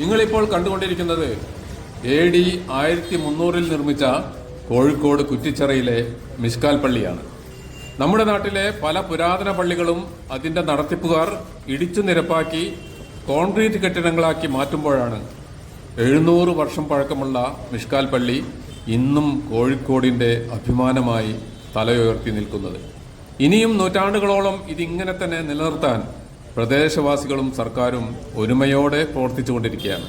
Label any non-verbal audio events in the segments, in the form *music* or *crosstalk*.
നിങ്ങളിപ്പോൾ കണ്ടുകൊണ്ടിരിക്കുന്നത് A D ആയിരത്തി മുന്നൂറിൽ നിർമ്മിച്ച കോഴിക്കോട് കുറ്റിച്ചിറയിലെ മിഷ്കാൽ പള്ളിയാണ്. നമ്മുടെ നാട്ടിലെ പല പുരാതന പള്ളികളും അതിന്റെ നടത്തിപ്പുകാർ ഇടിച്ചു നിരപ്പാക്കി കോൺക്രീറ്റ് കെട്ടിടങ്ങളാക്കി മാറ്റുമ്പോഴാണ് എഴുന്നൂറ് വർഷം പഴക്കമുള്ള മിഷ്കാൽ പള്ളി ഇന്നും കോഴിക്കോടിന്റെ അഭിമാനമായി തലയുയർത്തി നിൽക്കുന്നത്. ഇനിയും നൂറ്റാണ്ടുകളോളം ഇതിങ്ങനെ തന്നെ നിലനിർത്താൻ പ്രദേശവാസികളും സർക്കാരും ഒരുമയോടെ പ്രവർത്തിച്ചുകൊണ്ടിരിക്കുകയാണ്.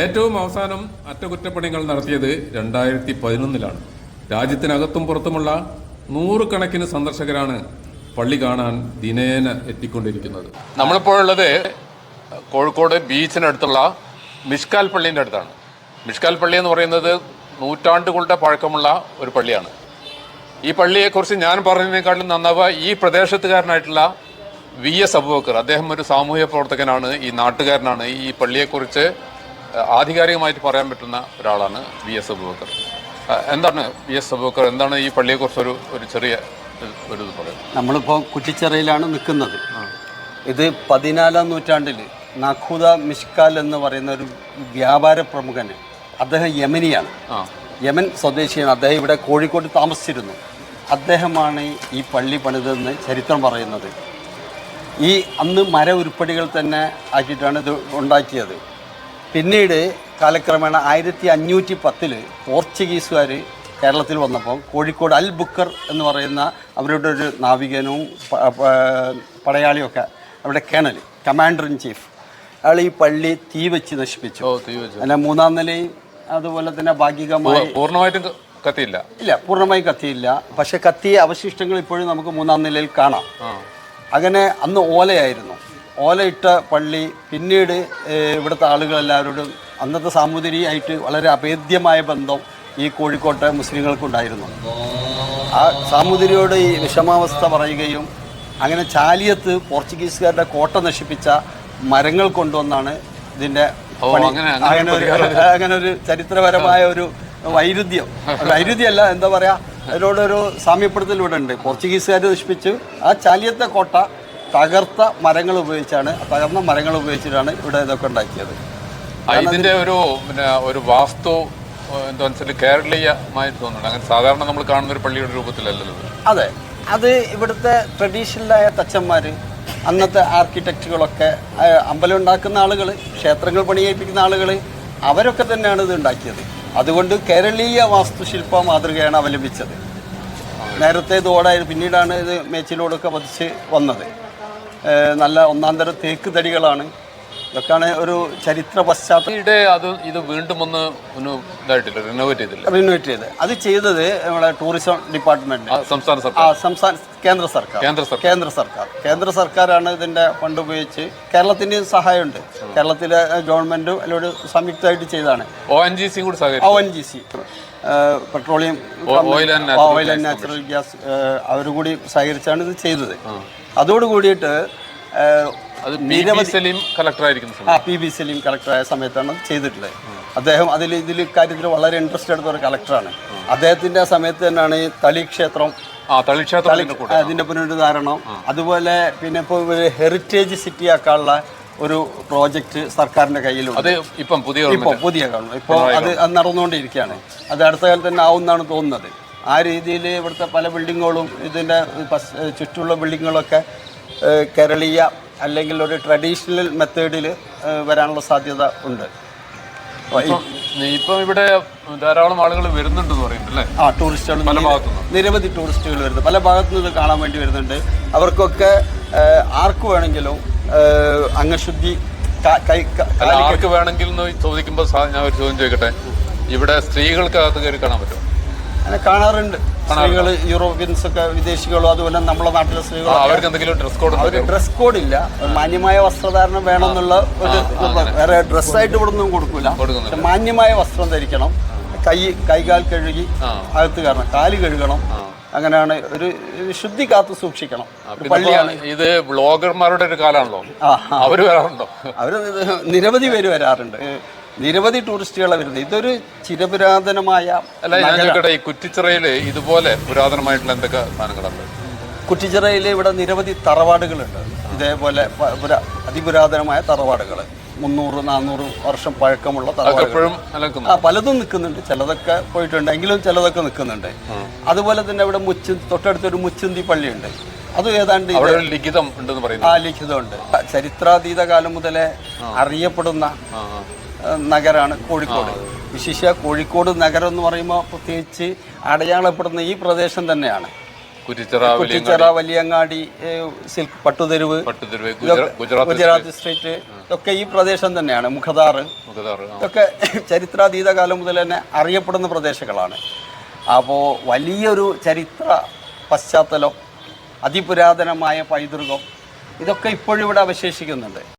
ഏറ്റവും അവസാനം അറ്റകുറ്റപ്പണികൾ നടത്തിയത് രണ്ടായിരത്തി പതിനൊന്നിലാണ് രാജ്യത്തിനകത്തും പുറത്തുമുള്ള നൂറുകണക്കിന് സന്ദർശകരാണ് പള്ളി കാണാൻ ദിനേന എത്തിക്കൊണ്ടിരിക്കുന്നത്. നമ്മളിപ്പോൾ ഉള്ളത് കോഴിക്കോട് ബീച്ചിനടുത്തുള്ള മിഷ്കാൽ പള്ളീന്റെ അടുത്താണ്. മിഷ്കാൽ പള്ളി എന്ന് പറയുന്നത് നൂറ്റാണ്ടുകളുടെ പഴക്കമുള്ള ഒരു പള്ളിയാണ്. ഈ പള്ളിയെക്കുറിച്ച് ഞാൻ പറഞ്ഞതിനേക്കാളും നന്നാവുക ഈ പ്രദേശത്തുകാരനായിട്ടുള്ള വി എസ് അബൂബക്കർ അദ്ദേഹം ഒരു സാമൂഹ്യ പ്രവർത്തകനാണ് ഈ നാട്ടുകാരനാണ്. ഈ പള്ളിയെക്കുറിച്ച് ആധികാരികമായിട്ട് പറയാൻ പറ്റുന്ന ഒരാളാണ് വി എസ് അബൂബക്കർ. എന്താണ് വി എസ് അബൂബക്കർ? എന്താണ് ഈ പള്ളിയെക്കുറിച്ച് ഒരു ചെറിയ ഒരു ഇത് പറയാം നമ്മളിപ്പോൾ കുറ്റിച്ചിറയിലാണ് നിൽക്കുന്നത്. ഇത് പതിനാലാം നൂറ്റാണ്ടിൽ നഖുദ മിഷ്കാൽ എന്ന് പറയുന്ന ഒരു വ്യാപാര പ്രമുഖന് അദ്ദേഹം യമനിയാണ്. യമൻ സ്വദേശിയാണ്. അദ്ദേഹം ഇവിടെ കോഴിക്കോട് താമസിച്ചിരുന്നു. അദ്ദേഹമാണ് ഈ പള്ളി പണിതെന്ന് ചരിത്രം പറയുന്നത്. ഈ അന്ന് മര ഉരുപ്പടികൾ തന്നെ ആക്കിയിട്ടാണ് ഇത് ഉണ്ടാക്കിയത്. പിന്നീട് കാലക്രമേണ ആയിരത്തി അഞ്ഞൂറ്റി പത്തിൽ പോർച്ചുഗീസുകാർ കേരളത്തിൽ വന്നപ്പോൾ കോഴിക്കോട് അൽ ബുക്കർ എന്ന് പറയുന്ന അവരുടെ ഒരു നാവികനും പടയാളിയൊക്കെ അവിടെ കേണൽ കമാൻഡർ ഇൻ ചീഫ്. അയാൾ ഈ പള്ളി തീ വെച്ച് നശിപ്പിച്ചു. ഓ തീ വെച്ചു. അല്ല മൂന്നാം നിലയും അതുപോലെ തന്നെ ഭാഗികമായി പൂർണമായിട്ടും കത്തിയില്ല. ഇല്ല പൂർണമായും കത്തിയില്ല. പക്ഷെ കത്തിയ അവശിഷ്ടങ്ങൾ ഇപ്പോഴും നമുക്ക് മൂന്നാം നിലയിൽ കാണാം. അങ്ങനെ അന്ന് ഓലയായിരുന്നു. ഓലയിട്ട പള്ളി പിന്നീട് ഇവിടുത്തെ ആളുകളെല്ലാവരോടും അന്നത്തെ സാമൂതിരിയായിട്ട് വളരെ അഭേദ്യമായ ബന്ധം ഈ കോഴിക്കോട്ടെ മുസ്ലിങ്ങൾക്കുണ്ടായിരുന്നു. ആ സാമൂതിരിയോട് ഈ വിഷമാവസ്ഥ പറയുകയും അങ്ങനെ ചാലിയത്ത് പോർച്ചുഗീസുകാരുടെ കോട്ട നശിപ്പിച്ച മരങ്ങൾ കൊണ്ടുവന്നാണ് ഇതിന്റെ അങ്ങനെ- ഒരു അങ്ങനെ ഒരു *laughs* ചരിത്രപരമായ ഒരു വൈരുദ്ധ്യം. വൈരുദ്ധ്യമല്ല എന്താ പറയാ അതിനോടൊരു സാമ്യപ്പെടുത്തൽ ഇവിടെ ഉണ്ട്. പോർച്ചുഗീസുകാർ നശിപ്പിച്ചു. ആ ചാലിയത്തെ കോട്ട തകർത്ത മരങ്ങൾ ഉപയോഗിച്ചാണ് തകർന്ന മരങ്ങൾ ഉപയോഗിച്ചിട്ടാണ് ഇവിടെ ഇതൊക്കെ ഉണ്ടാക്കിയത്. ഇതിന്റെ ഒരു പിന്നെ ഒരു വാസ്തു എന്താ വെച്ചാൽ കേരളീയമായി തോന്നുന്നുണ്ട്. അങ്ങനെ സാധാരണ നമ്മൾ കാണുന്ന ഒരു പള്ളിയുടെ രൂപത്തിലല്ലല്ലോ അതെ. അത് ഇവിടുത്തെ ട്രഡീഷണലായ തച്ചന്മാർ അന്നത്തെ ആർക്കിടെക്റ്റുകളൊക്കെ അമ്പലം ഉണ്ടാക്കുന്ന ആളുകൾ ക്ഷേത്രങ്ങൾ പണിയേൽപ്പിക്കുന്ന ആളുകൾ അവരൊക്കെ തന്നെയാണ് ഇത് ഉണ്ടാക്കിയത്. അതുകൊണ്ട് കേരളീയ വാസ്തുശില്പ മാതൃകയാണ് അവലംബിച്ചത്. നേരത്തെ ഇത് പിന്നീടാണ് ഇത് മേച്ചിലോടൊക്കെ പതിച്ച് വന്നത്. നല്ല ഒന്നാം തരം തേക്ക് തടികളാണ് ഇതൊക്കെയാണ് ഒരു ചരിത്ര പശ്ചാത്തലം. അത് ഇത് വീണ്ടും ഒന്ന് ഒന്ന് ഇതായിട്ടില്ല റിനോവേറ്റ് ചെയ്തില്ല റിനോവേറ്റ് ചെയ്ത്. അത് ചെയ്തത് നമ്മുടെ ടൂറിസം ഡിപ്പാർട്ട്മെന്റ് സംസ്ഥാന സർക്കാർ. സംസ്ഥാന കേന്ദ്ര സർക്കാർ. കേന്ദ്ര സർക്കാർ. കേന്ദ്ര സർക്കാർ. കേന്ദ്ര സർക്കാരാണ് ഇതിന്റെ ഫണ്ട് ഉപയോഗിച്ച് കേരളത്തിന്റെ സഹായമുണ്ട്. കേരളത്തിലെ ഗവൺമെന്റും അതിലൂടെ സംയുക്തമായിട്ട് ചെയ്തതാണ്. ഒ എൻ ജി സി കൂടി O N G C petroleum oil and natural gas അവർ കൂടി സഹകരിച്ചാണ് ഇത് ചെയ്തത്. അതോട് കൂടിയിട്ട് ഏഹ്, അത് പി ബി സലീം ആ പി ബി സലീം കളക്ടറായ സമയത്താണ് ചെയ്തിട്ടുള്ളത്. അദ്ദേഹം അതിൽ ഇതിൽ കാര്യത്തിൽ വളരെ ഇൻട്രസ്റ്റ് എടുത്ത ഒരു കളക്ടറാണ് അദ്ദേഹത്തിന്റെ ആ സമയത്ത് തന്നെയാണ് ഈ തളി ക്ഷേത്രം അതിന്റെ പുനരുദ്ധാരണം. അതുപോലെ പിന്നെ ഇപ്പോൾ ഹെറിറ്റേജ് സിറ്റി ആക്കാനുള്ള ഒരു പ്രോജക്റ്റ് സർക്കാരിന്റെ കയ്യിലുണ്ട്. ഇപ്പം പുതിയ ഇപ്പോൾ പുതിയ ഗവൺമെന്റ് ഇപ്പോൾ അത് അത് നടന്നുകൊണ്ടിരിക്കുകയാണ്. അത് അടുത്ത കാലത്ത് തന്നെ ആവുമെന്നാണ് തോന്നുന്നത്. ആ രീതിയിൽ ഇവിടുത്തെ പല ബിൽഡിങ്ങുകളും ഇതിന്റെ ചുറ്റുള്ള ചുറ്റുമുള്ള ബിൽഡിങ്ങുകളൊക്കെ കേരളീയ അല്ലെങ്കിൽ ഒരു ട്രഡീഷണൽ മെത്തേഡിൽ വരാനുള്ള സാധ്യത ഉണ്ട്. ഇപ്പം ഇവിടെ ധാരാളം ആളുകൾ വരുന്നുണ്ടെന്ന് പറയുന്നുണ്ട് അല്ലേ ആ ടൂറിസ്റ്റുകൾ പല ഭാഗത്തുനിന്ന്. നിരവധി ടൂറിസ്റ്റുകൾ വരുന്നു. പല ഭാഗത്തു നിന്ന് ഇത് കാണാൻ വേണ്ടി വരുന്നുണ്ട്. അവർക്കൊക്കെ ആർക്ക് വേണമെങ്കിലും അംഗശുദ്ധി ആർക്ക് വേണമെങ്കിൽ ചോദിക്കുമ്പോൾ ഞാൻ ഒരു ചോദ്യം ചോദിക്കട്ടെ? ഇവിടെ സ്ത്രീകൾക്ക് അകത്ത് കയറി കാണാൻ പറ്റും അങ്ങനെ കാണാറുണ്ട്. സ്ത്രീകൾ യൂറോപ്യൻസ് ഒക്കെ വിദേശികളോ അതുപോലെ നമ്മളെ നാട്ടിലെ സ്ത്രീകൾ അവർക്ക് എന്തെങ്കിലും ഡ്രസ് കോഡ് അവർ ഡ്രസ് കോഡ് ഇല്ല. മാന്യമായ വസ്ത്രധാരണം വേണമെന്നുള്ള ഒരു വേറെ ഡ്രസ്സായിട്ട് ഇവിടെ ഒന്നും കൊടുക്കൂല. മാന്യമായ വസ്ത്രം ധരിക്കണം. കൈ കൈകാൽ കഴുകി. അകത്ത് കയറണം. കാൽ കഴുകണം. അങ്ങനെയാണ് ഒരു ശുദ്ധി കാത്തു സൂക്ഷിക്കണം. പള്ളിയാണ്. ഇത് ബ്ലോഗർമാരുടെ ഒരു കാലാണല്ലോ. അവർ വരാറുണ്ടോ? അവർ നിരവധി പേര് വരാറുണ്ട്. നിരവധി ടൂറിസ്റ്റുകളെ വരുന്നത്. ഇതൊരു ചിരപുരാതനമായ അല്ല ഞാൻ ചോദിക്കട്ടെ ഈ കുറ്റിച്ചിറയിൽ ഇതുപോലെ പുരാതനമായിട്ടുള്ള എന്തൊക്കെ സാധനങ്ങളുണ്ട് കുറ്റിച്ചിറയിൽ ഇവിടെ നിരവധി തറവാടുകളുണ്ട്. ഇതേപോലെ അതിപുരാതനമായ തറവാടുകൾ മുന്നൂറ് നാനൂറ് വർഷം പഴക്കമുള്ള തറവാടുകൾ ആ പലതും നിൽക്കുന്നുണ്ട്. ചിലതൊക്കെ പോയിട്ടുണ്ട്. എങ്കിലും ചിലതൊക്കെ നിൽക്കുന്നുണ്ട്. അതുപോലെ തന്നെ ഇവിടെ മുച്ചു തൊട്ടടുത്തൊരു മുച്ചുന്തി പള്ളിയുണ്ട്. അത് ഏതാണ്ട് ലിഖിതം ഉണ്ടെന്ന് പറയുന്നു. ആ ലിഖിതമുണ്ട്. ചരിത്രാതീത കാലം മുതലേ അറിയപ്പെടുന്ന നഗരാണ് കോഴിക്കോട്. വിശിഷ്യ കോഴിക്കോട് നഗരം എന്ന് പറയുമ്പോൾ പ്രത്യേകിച്ച് അടയാളപ്പെടുന്ന ഈ പ്രദേശം തന്നെയാണ്. കുറ്റിച്ചിറ വലിയ കുറ്റിച്ചിറ വലിയങ്ങാടി സിൽക്ക് പട്ടുതെരുവ് പട്ടുതെരുവ് ഗുജറ- ഗുജറാത്ത് സ്ട്രീറ്റ്. ഇതൊക്കെ ഈ പ്രദേശം തന്നെയാണ് മുഖദാറ്. ഇതൊക്കെ *laughs* ചരിത്രാതീത കാലം മുതൽ തന്നെ അറിയപ്പെടുന്ന പ്രദേശങ്ങളാണ്. അപ്പോൾ വലിയൊരു ചരിത്ര പശ്ചാത്തലം അതിപുരാതനമായ പൈതൃകം ഇതൊക്കെ ഇപ്പോഴും ഇവിടെ അവശേഷിക്കുന്നുണ്ട്.